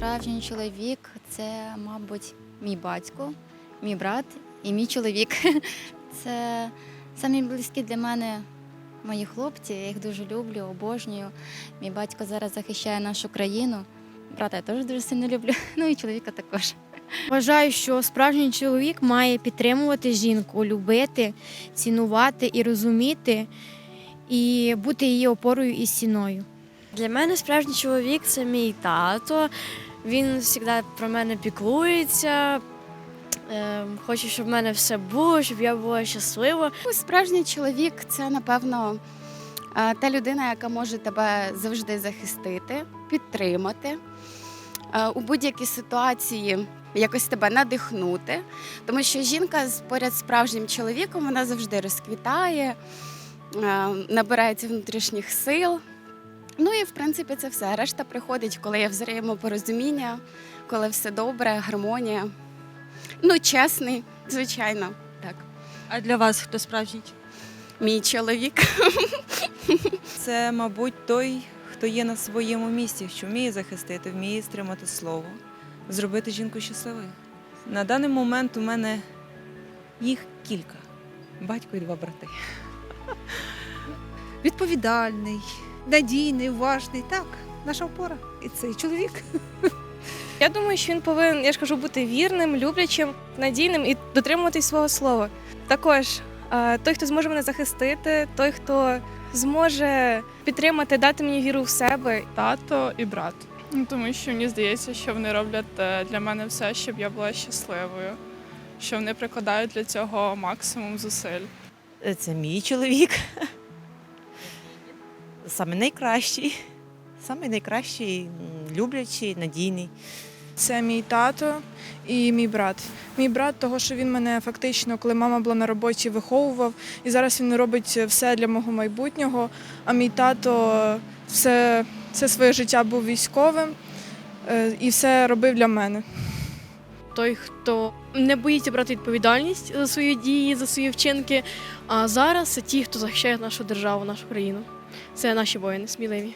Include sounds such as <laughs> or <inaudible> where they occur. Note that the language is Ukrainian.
Справжній чоловік це, мабуть, мій батько, мій брат і мій чоловік. <laughs> Це самі близькі для мене мої хлопці. Я їх дуже люблю, обожнюю. Мій батько зараз захищає нашу країну. Брата я теж дуже сильно люблю. <laughs> Ну і чоловіка також. Вважаю, що справжній чоловік має підтримувати жінку, любити, цінувати і розуміти, і бути її опорою і стіною. Для мене справжній чоловік це мій тато. Він завжди про мене піклується. е, Хоче, щоб в мене все було, щоб я була щаслива. Ну, Справжній чоловік це, напевно, е, та людина, яка може тебе завжди захистити, підтримати е, у будь-якій ситуації. Якось тебе надихнути, тому що жінка поряд з справжнім чоловіком вона завжди розквітає, е, набирається внутрішніх сил. Ну і в принципі це все. Решта приходить, коли є взаємопорозуміння, коли все добре, гармонія. Ну, чесний, звичайно, так. А для вас хто справжній? Мій чоловік. Це, мабуть, той, хто є на своєму місці, що вміє захистити, вміє стримати слово, зробити жінку щасливою. На даний момент у мене їх кілька: батько і два брати. відповідальний, надійний, уважний. Так, наша опора. І цей чоловік. Я думаю, що він повинен, я ж кажу, бути вірним, люблячим, надійним і дотримуватись свого слова. Також е, той, хто зможе мене захистити, той, хто зможе підтримати, дати мені віру в себе. тато і брат. Ну, Тому що мені здається, що вони роблять е, для мене все, щоб я була щасливою, що вони прикладають для цього максимум зусиль. Це мій чоловік. Саме найкращий. Саме найкращий, люблячий, надійний. Це мій тато і мій брат. Мій брат, того, що він мене фактично, коли мама була на роботі, виховував, і зараз він робить все для мого майбутнього. А мій тато все, все своє життя був військовим е, і все робив для мене. Той, хто не боїться брати відповідальність за свої дії, за свої вчинки. А зараз це ті, хто захищає нашу державу, нашу країну. Це наші воїни, сміливі.